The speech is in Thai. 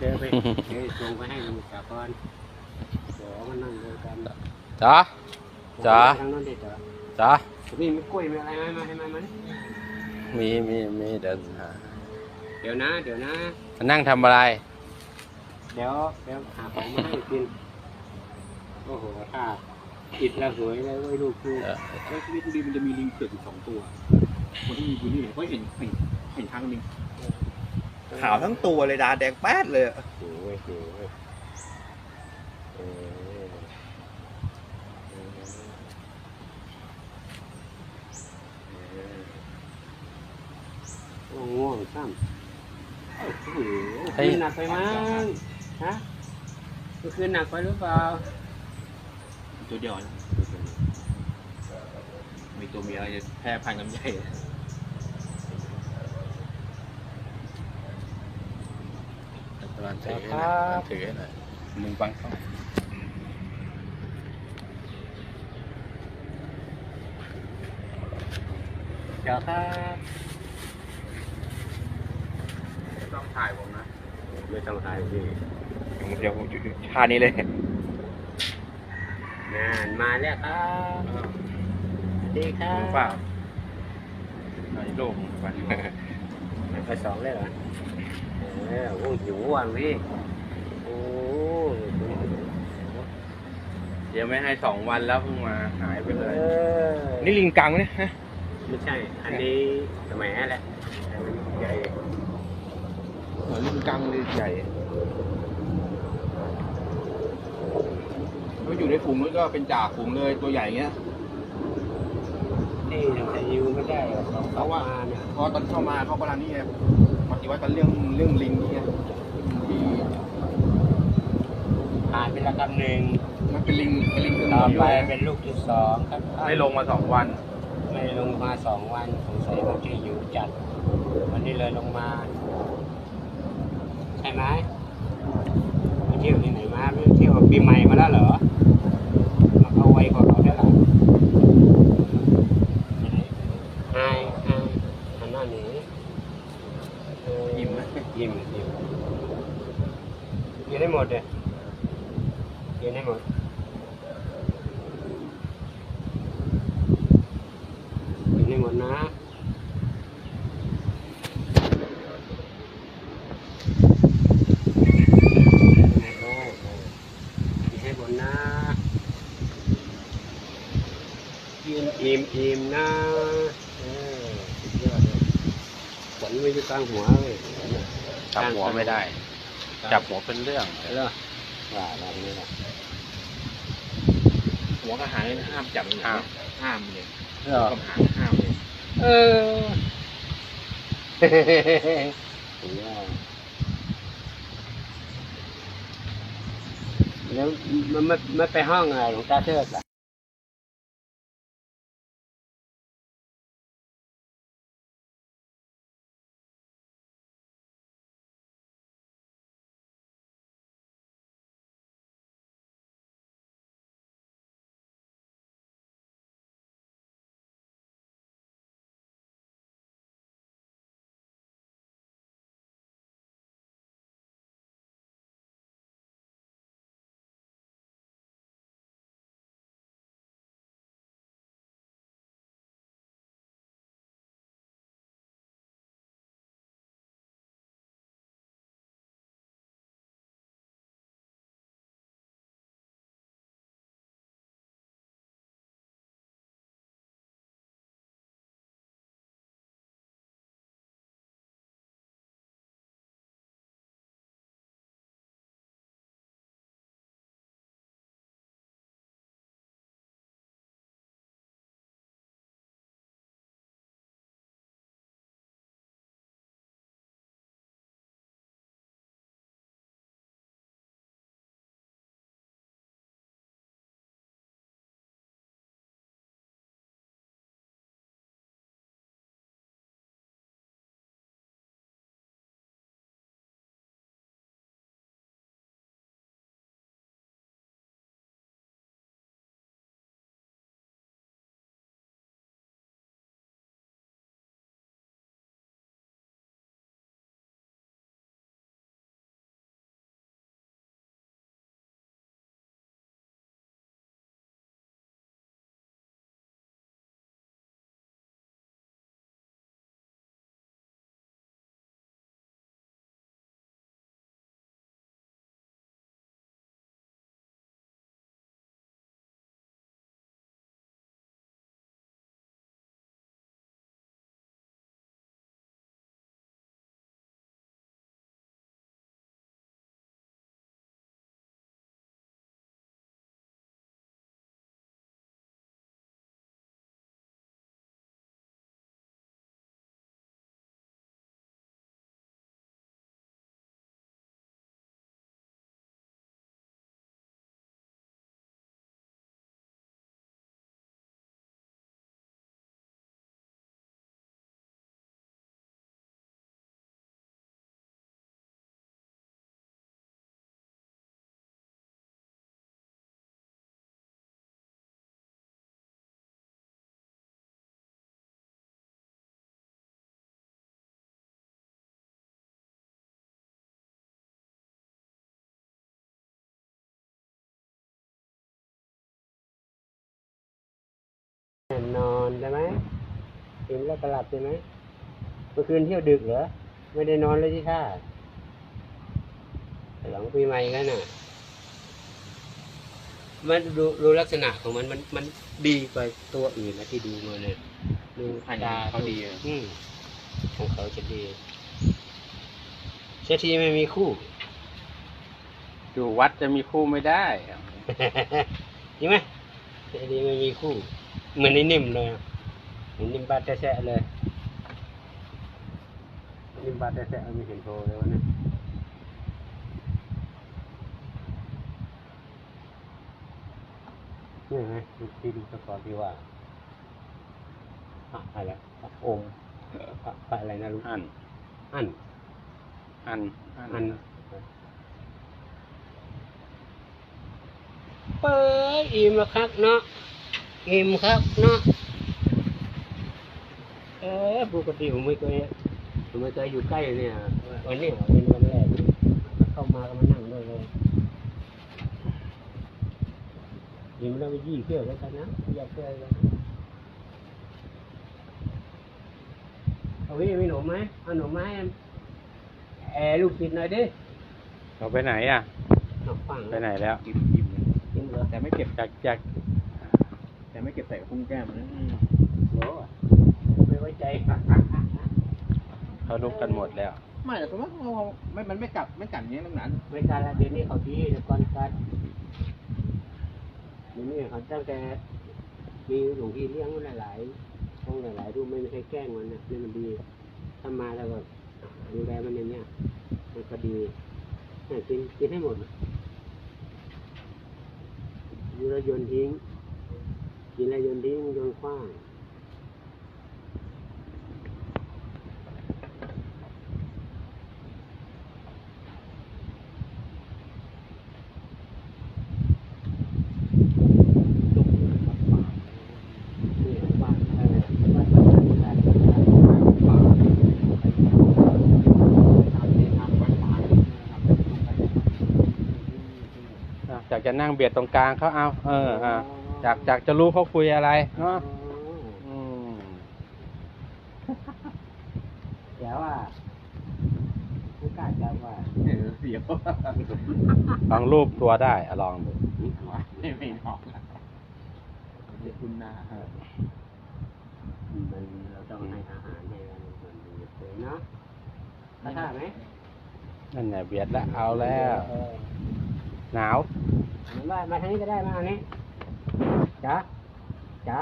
เดินไปเดี๋ยวส่งไปให้ดูจากก่อนเดี๋ยวมันนั่งดูกันจ๋าจ๋าทางโน้นดิจ๋าจ๋ามีมีกล้วยมีอะไรไหมมาให้มามามีมีมีเดี๋ยวหาเดี๋ยวนะ เดี๋ยวนะมานั่งทำอะไร เดี๋ยวเดี๋ยวหาของมาให้กิน โอ้โหถ้าอิดระเหยเลยเว้ยลูกคือเออแล้วที่บุรีมันจะมีลิงเผือกอยู่สองตัวคนที่มีบุรีเนี่ยก็เห็นเห็นเห็นทางลิง ขาวทั้งตัวเลยดาแดงแป๊ดเลยอะโอ้ยโอ้ยเออเออโอ้ง่วงซ้ำโอ้โหคืนหนักไปมั้งฮะเมื่อคืนหนักไปหรือเปล่าตัวเดียวนะมีตัวเมียจะแพร่พันธุ์กันใหญ่ ตอนถือให้หน่อยตอนถือให้หน่อยมึงฟังเขาเดี๋ยวครับต้องถ่ายผมนะไม่ต้องถ่ายดิเดี๋ยวผมอยู่ท่านี้เลยงานมาแล้วครับสวัสดีครับเปล่าถ่ายรูปไปไปสองเลยเหรอ เออโอ้หิวว่ะพี่โอ้เดี๋ยวไม่ให้สองวันแล้วเพิ่งมาหายไปเอเลยอนี่ลิงกังเนี่ยฮะไม่ใช่ อันนี้สมัยแหละอันนี้ใหญ่ลิงกังเลยใหญ่ถ้าอยู่ในฝูงนู้นก็เป็นจ่าฝูงเลยตัวใหญ่เงี้ย นี่ยังจะยิวไม่ได้หรอกเพราะว่ามเนี่ยเพราะตอนเข้ามาเขากำลังนี่ไง ปฏิวัติกันเรื่องเรื่องลิงนี่ไงมีผ่านไปแล้วคำหนึ่งมันเป็นลิงเป็นลิงตัวต่อเมียไปด้วยเป็นลูกที่สองครับไม่ลงมาสองวัน ไม่ลงมาสองวันสงสัยมันจะอยู่จัด วันนี้เลยลงมา ใช่ไหมไปเที่ยวที่ไหนมาไปเที่ยวปีใหม่มาแล้วเหรอมาเอาไวกว่าเขาได้หรอไอ้ไอ้อันนั้นนี่เออ ยิ้มไหม ยิ้มยิ้มยืนได้หมดเลยยืนได้หมดยืนได้หมดนะยืนให้หมดนะยืนอิ่มอิ่มนะเออสุดยอดเลยข นไว้อยู่กลางหัวเลยจับหัวไม่ได้ จับหัวเป็นเรื่องเหรอว่าอะไรนี่ล่ะหัวกระหางเนี่ยห้ามจับเลยห้ามห้ามเลยเหรอกระหางห้ามเลยเออสุดยอดแล้วมันไม่ไม่ไปห้องอะไรหลวงตาเทิดล่ะ อิ่มแล้วก็หลับใช่ไหมเมื่อคืนเที่ยวดึกเหรอ ไม่ได้นอนเลยที่ท่าหลังปีใหม่กันน่ะ มันดูดูลักษณะของมันมันมันดีกว่าตัวอื่นนะที่ดูมาเนี่ยดูพันธุ์ตาเขาดีอะ อืมของเขาจะดีเสียทีไม่มีคู่ อยู่วัดจะมีคู่ไม่ได้จริงไหมเสียทีไม่มีคู่เหมือนไอ้นิ่มเลยอะ เหมือนนิ่มบาดแทะๆเลยนิ่มบาดแทะๆไม่เห็นโทรเลยวะเนี่ยนี่ไงที่ดูสกอร์ที่ว่าอะอะไรพระองค์พระพระอะไรนะลูกอันอันอันอันเปิดอิ่มแล้วครับเนาะอิ่มครับเนาะเออปกติผมไม่เคยผมไม่เคยอยู่ใกล้เนี่ยวันนี้เป็นวันแรกเข้ามาก็มานั่งด้วยเลยอิ่มแล้วไปยี่เที่ยวแล้วกันนะอยากเที่ยวกันเอาพี่มีหนมไหมเอาหนมไหมาให้แอร์ลูกศิษย์หน่อยดิเราไปไหนอะหนมฟังไปไหนแล้วอิ่มอิ่มเลยกินเหรอแต่ไม่เก็บอยากอยากแต่ไม่เก็บใส่กับพุ้งแก้มนะโห ไม่ไว้ใจเขาลุกกันหมดแล้ว ไม่แต่ผมว่าเราไม่มันไม่กัดไม่กัดอย่างเงี้ยนักหนาไม่การละเดี๋ยวนี้เขาดีแต่ก่อนการเดี๋ยวนี้เขาตั้งแต่มีหลวงพี่เลี้ยงหลายๆต้องหลายๆรูปไม่มีใครแกล้งมันนะนี่มันดีถ้ามาแล้วก็ดูแลมันอย่างเนี้ยมันก็ดีให้กินกินให้หมดดูแลวโยนทิ้งกินแล้วโยนทิ้งโยนขว้าง เนี่ยบ้านอะไรบ้านบ้านบ้านบ้านทำเนี่ยทำบ้านป่าเนี่ยทำเป็นตรงไป อะอยากจะ นั่งเบียดตรงกลางเขาเอา เอออะอยากอยากจะรู้เขาคุยอะไรเนาะอืมเดี๋ยวว่าผู้กล้าจะว่าเออเสียวลองรูปตัวได้อะลองดูไม่ไม่ออกไม่คุณนามันเราต้องให้อาหารให้อะไรมันดีเฉยเนาะเข้าท่าไหมนั่นไงเบียดแล้วเอาแล้วเออหนาวเห มาทางนี้ก็ได้มาอันนี้จ๋าจ๋า